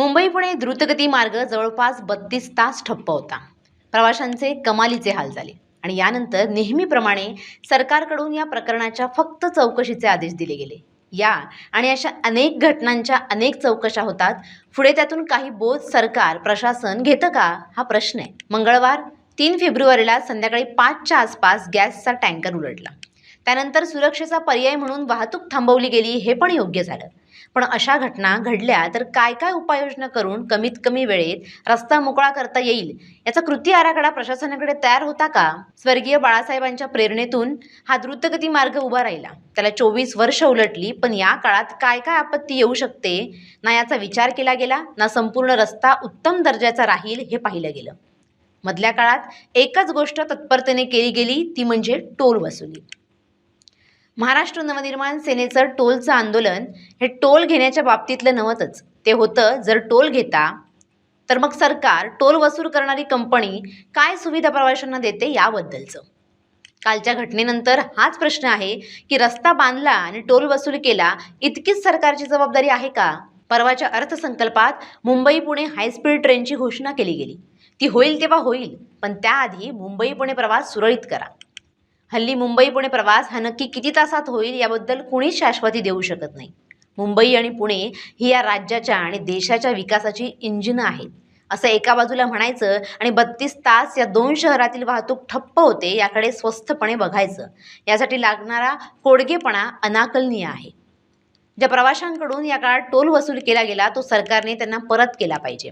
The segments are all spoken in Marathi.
मुंबई पुणे द्रुतगती मार्ग जवळपास बत्तीस तास ठप्प होता. प्रवाशांचे कमालीचे हाल झाले आणि यानंतर नेहमीप्रमाणे सरकारकडून या प्रकरणाच्या फक्त चौकशीचे आदेश दिले गेले. या आणि अशा अनेक घटनांच्या अनेक चौकशा होतात. पुढे त्यातून काही बोध सरकार प्रशासन घेतं का? हा प्रश्न आहे. मंगळवार तीन फेब्रुवारीला संध्याकाळी पाचच्या आसपास गॅसचा टँकर उलटला. त्यानंतर सुरक्षेचा पर्याय म्हणून वाहतूक थांबवली गेली हे पण योग्य झालं. पण अशा घटना घडल्या तर काय काय उपाययोजना करून कमीत कमी वेळेत रस्ता मोकळा करता येईल याचा कृती आराखडा प्रशासनाकडे तयार होता का? स्वर्गीय बाळासाहेबांच्या प्रेरणेतून हा द्रुतगती मार्ग उभा राहिला. त्याला चोवीस वर्ष उलटली पण या काळात काय काय आपत्ती येऊ शकते ना याचा विचार केला गेला ना संपूर्ण रस्ता उत्तम दर्जाचा राहील हे पाहिलं गेलं. मधल्या काळात एकच गोष्ट तत्परतेने केली गेली ती म्हणजे टोल वसुली. महाराष्ट्र नवनिर्माण सेनेचं टोलचं आंदोलन हे टोल घेण्याच्या बाबतीतलं नव्हतंच. ते होतं जर टोल घेता तर मग सरकार टोल वसूल करणारी कंपनी काय सुविधा प्रवाशांना देते याबद्दलचं. कालच्या घटनेनंतर हाच प्रश्न आहे की रस्ता बांधला आणि टोल वसूल केला इतकीच सरकारची जबाबदारी आहे का? परवाच्या अर्थसंकल्पात मुंबई पुणे हायस्पीड ट्रेनची घोषणा केली गेली. ती होईल तेव्हा होईल पण त्याआधी मुंबई पुणे प्रवास सुरळीत करा. हल्ली मुंबई पुणे प्रवास हा नक्की किती तासात होईल याबद्दल कुणीच शाश्वती देऊ शकत नाही. मुंबई आणि पुणे ही या राज्याच्या आणि देशाच्या विकासाची इंजिनं आहेत. असं एका बाजूला म्हणायचं आणि बत्तीस तास या दोन शहरातील वाहतूक ठप्प होते याकडे स्वस्थपणे बघायचं. यासाठी लागणारा कोडगेपणा अनाकलनीय आहे. ज्या प्रवाशांकडून या काळात टोल वसूल केला गेला तो सरकारने त्यांना परत केला पाहिजे.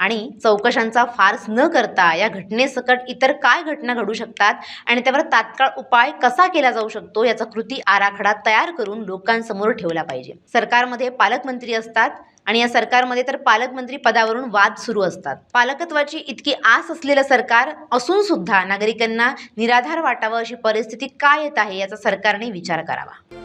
आणि चौकशांचा फार्स न करता या घटनेसकट इतर काय घटना घडू शकतात आणि त्यावर तात्काळ उपाय कसा केला जाऊ शकतो याचा कृती आराखडा तयार करून लोकांसमोर ठेवला पाहिजे. सरकारमध्ये पालकमंत्री असतात आणि या सरकारमध्ये तर पालकमंत्री पदावरून वाद सुरू असतात. पालकत्वाची इतकी आस असलेलं सरकार असून सुद्धा नागरिकांना निराधार वाटावं अशी परिस्थिती काय येत आहे याचा सरकारने विचार करावा.